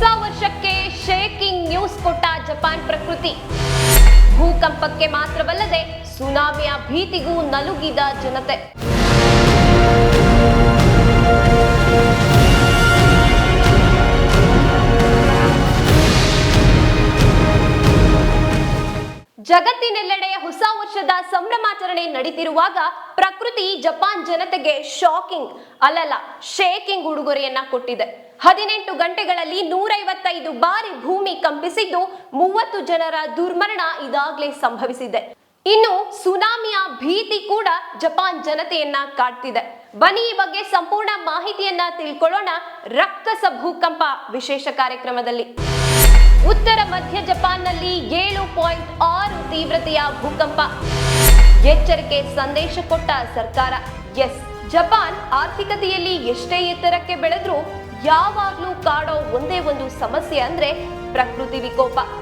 ಹೊಸ ವರ್ಷಕ್ಕೆ shaking news ಕೊಟ್ಟ ಜಪಾನ್ ಪ್ರಕೃತಿ. ಭೂಕಂಪಕ್ಕೆ ಮಾತ್ರವಲ್ಲದೆ ಸುನಾಮಿಯ ಭೀತಿಗೂ ನಲುಗಿದ ಜನತೆ. ಜಗತ್ತಿನೆಲ್ಲೆಡೆ ಹೊಸ ವರ್ಷದ ಸಂಭ್ರಮಾಚರಣೆ ನಡೀತಿರುವಾಗ ಪ್ರಕೃತಿ ಜಪಾನ್ ಜನತೆಗೆ ಶಾಕಿಂಗ್ ಅಲ್ಲಲ್ಲ ಶೇಕಿಂಗ್ ಉಡುಗೊರೆಯನ್ನ ಕೊಟ್ಟಿದೆ. ಹದಿನೆಂಟು ಗಂಟೆಗಳಲ್ಲಿ ನೂರೈವತ್ತೈದು ಬಾರಿ ಭೂಮಿ ಕಂಪಿಸಿದ್ದು ಮೂವತ್ತು ಜನರ ದುರ್ಮರಣ ಇದಾಗಲೇ ಸಂಭವಿಸಿದೆ. ಇನ್ನು ಸುನಾಮಿಯ ಭೀತಿ ಕೂಡ ಜಪಾನ್ ಜನತೆಯನ್ನ ಕಾಡ್ತಿದೆ. ಬನ್ನಿ ಈ ಬಗ್ಗೆ ಸಂಪೂರ್ಣ ಮಾಹಿತಿಯನ್ನ ತಿಳ್ಕೊಳ್ಳೋಣ ರಕ್ತಸ ಭೂಕಂಪ ವಿಶೇಷ ಕಾರ್ಯಕ್ರಮದಲ್ಲಿ. ಉತ್ತರ ಮಧ್ಯ ಜಪಾನ್ನಲ್ಲಿ ಏಳು ಪಾಯಿಂಟ್ ಆರು ತೀವ್ರತೆಯ ಭೂಕಂಪ. ಎಚ್ಚರಿಕೆ ಸಂದೇಶ ಕೊಟ್ಟ ಸರ್ಕಾರ. ಎಸ್, ಜಪಾನ್ ಆರ್ಥಿಕತೆಯಲ್ಲಿ ಎಷ್ಟೇ ಎತ್ತರಕ್ಕೆ ಬೆಳೆದ್ರೂ ಯಾವಾಗ್ಲೂ ಕಾಡೋ ಒಂದೇ ಒಂದು ಸಮಸ್ಯೆ ಅಂದ್ರೆ ಪ್ರಕೃತಿ ವಿಕೋಪ.